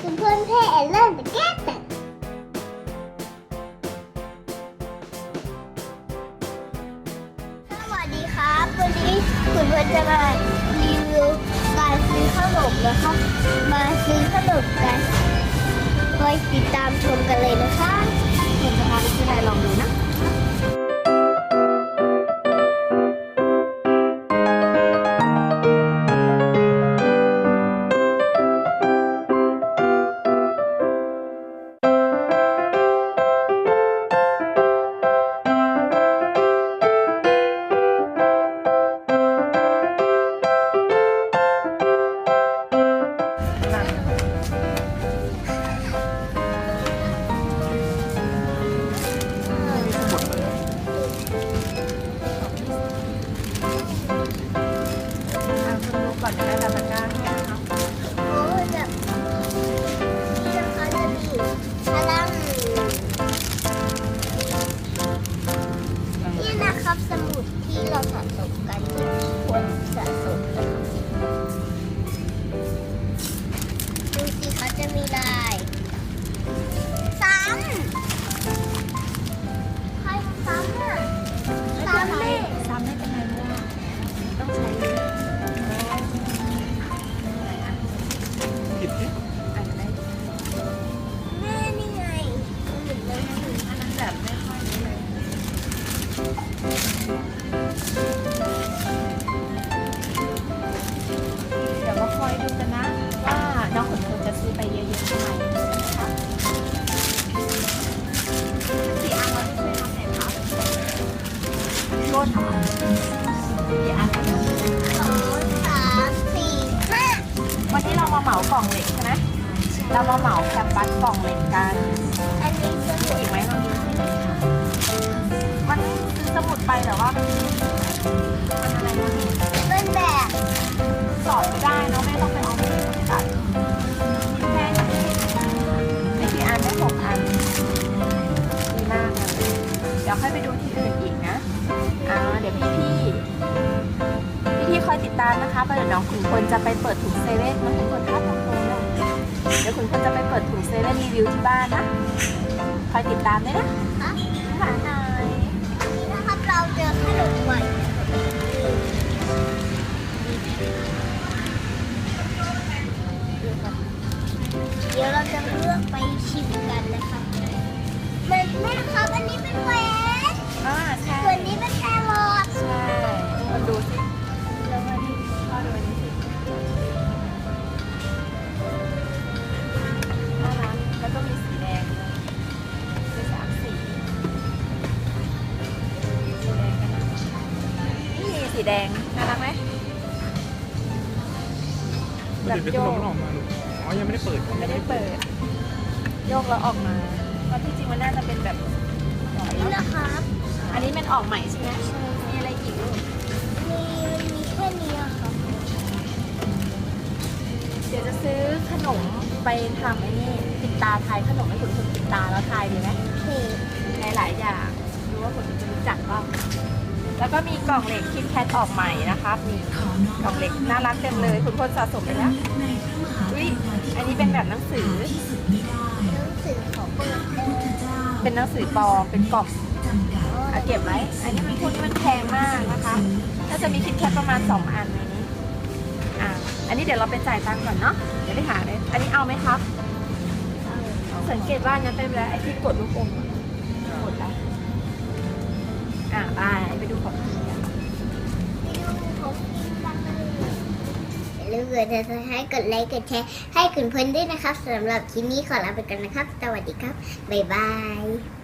คุณเพื่อนเพ่เริ่มจะแก้แต่สวัสดีครับ วันนี้คุณเพื่อนจะมารีวิวการซื้อขนมนะคะมาซื้อขนมกันคอยติดตามชมกันเลยนะคะคุณจะพาไปที่ไหนลองดู วันนี้เรามาเหมากล่องเหล็กใช่ไหมเรามาเหมาแคมปัสกล่องเหล็กกันอันนี้สมุดอีกไหมเราดูสิมันซื้อสมุดไปแต่ว่ามันอะไรนะเป็นแบบสอบไม่ได้เนาะแม่ต้องไปเอาไปตัดแค่นี้ไม่กี่อันได้หกอันดีมากเลยเดี๋ยวค่อยไปดู ดี๋ยวพี่พี่พี่พี่ๆคอยติดตามนะคะเพราะเดี๋ยวน้องขุนพลจะไปเปิดถุงเซเว่นน้องขุนพลครับตรงๆเลยเดี๋ยวขุนพลจะไปเปิดถุงเซเว่นรีวิวที่บ้านนะคอยติดตามด้วยนะครับหาหน่อยอันนี้นะครับเราเจอขนมใหม่เดี๋ยวเราจะเลือกไปชิมกันนะครับเหมือนแม่ครับอันนี้เป็นแหวนอ่าใช่ส่วนนี้เป็นแครอทใช่มา ดูสิแล้วมาดิพ่อดูอันนี้สิน่ารักแล้วก็มีสีแดงสีสามสีสีแดงกันนะนี่สีแดง น่ารักไหมมันเดี๋ยวขนมมันออกมาอ๋อ ยังไม่ได้เปิด ไม่ได้เปิด โยกแล้วออกมาเพราะที่จริงมันน่าจะเป็นแบบนี่นะนะครับ อันนี้มันออกใหม่ใช่ไหมมีอะไรอีกลูก ดี๋ยวจะซื้อขนมไปทำไอ้นี่ปิดตาทายขนมให้คุณคุณปิดตาแล้วทายดีไหมโอเคหลายๆอย่างดูว่าคุณจะรู้จักบ้างแล้วก็มีกล่องเหล็กคิดแคทออกใหม่นะครับมีกล่องเหล็กน่ารักเต็มเลย คุณพลสะสมไปแล้วอุ้ยอันนี้เป็นแบบหนังสือหนังสือของเปิดได้เป็นหนังสือปลอมเป็นกล่องเอาเก็บไว้อันนี้มันคุณมันแพงมากนะคะน่าจะมีคิดแคทประมาณ 2 อันในนี้ อ่าอันนี้เดี๋ยวเราไปจ่ายตังค์ก่อนเนาะเดี๋ยวไปหาเลย อันนี้เอาไหมครับ สังเกตว่านั้นเป็นแล้วไอ้ที่กดลูกอมอะหมดแล้วอ่าไปไปดูของกินกันเลยอย่าลืมกดติดตามให้กดไลค์กดแชร์ให้คุณเพื่อนด้วยนะครับสำหรับคลิปนี้ขอลาไปก่อนนะครับ สวัสดีครับ บ๊ายบาย